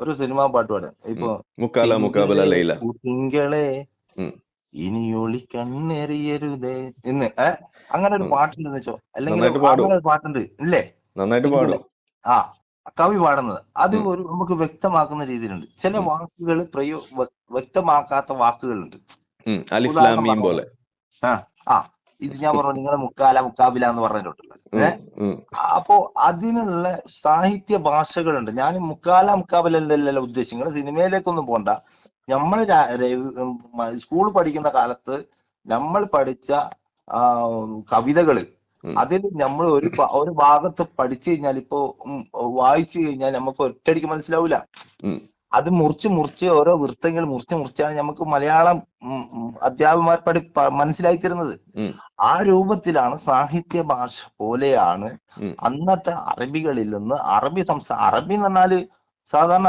ഒരു സിനിമാ പാട്ട് പാടാം ഇപ്പൊ മുക്കാല മുക്കാബല ലൈല. തിങ്കളെ. ഇനി ഒളി കണ്ണെറിയരുതേ എന്ന്. അങ്ങനെ ഒരു പാട്ടുണ്ട് വെച്ചോ. അല്ലെങ്കിൽ. അങ്ങനെ ഒരു പാട്ടുണ്ട്. ഇല്ലേ? നന്നായിട്ട് പാടും. ആ കവി പാടുന്നത്. അത് ഒരു നമുക്ക് വ്യക്തമാക്കുന്ന രീതിയിലുണ്ട്. ചില വാക്കുകൾ പ്രയോ വ്യ- വ്യക്തമാക്കാത്ത വാക്കുകളുണ്ട്. പോലെ. ആ ആ. ഇത് ഞാൻ പറഞ്ഞു നിങ്ങളെ മുക്കാല മുക്കാബില എന്ന് പറഞ്ഞിട്ടുണ്ടല്ലോ. ഉം. അപ്പോ അതിനുള്ള സാഹിത്യ ഭാഷകളുണ്ട്. ഞാൻ മുക്കാല മുക്കാബിലല്ലല്ലോ ഉദ്ദേശിച്ചത്. നിങ്ങൾ സിനിമയിലേക്കൊന്നും പോണ്ട. നമ്മൾ സ്കൂൾ പഠിക്കുന്ന കാലത്ത് നമ്മൾ പഠിച്ച കവിതകൾ അതിൽ നമ്മൾ ഒരു ഒരു ഭാഗത്ത് പഠിച്ചു കഴിഞ്ഞാൽ ഇപ്പോ വായിച്ചു കഴിഞ്ഞാൽ നമുക്ക് ഒറ്റയടിക്ക് മനസ്സിലാവില്ല. അത് മുറിച്ച് മുറിച്ച് ഓരോ വൃത്തങ്ങൾ മുറിച്ച് മുറിച്ചാണ് നമുക്ക് മലയാളം അധ്യാപകന്മാർ പഠി മനസ്സിലാക്കി തരുന്നത് ആ രൂപത്തിലാണ് സാഹിത്യ ഭാഷ പോലെയാണ് അന്നത്തെ അറബികളിൽ നിന്ന് അറബി സംസാ അറബി എന്ന് പറഞ്ഞാൽ സാധാരണ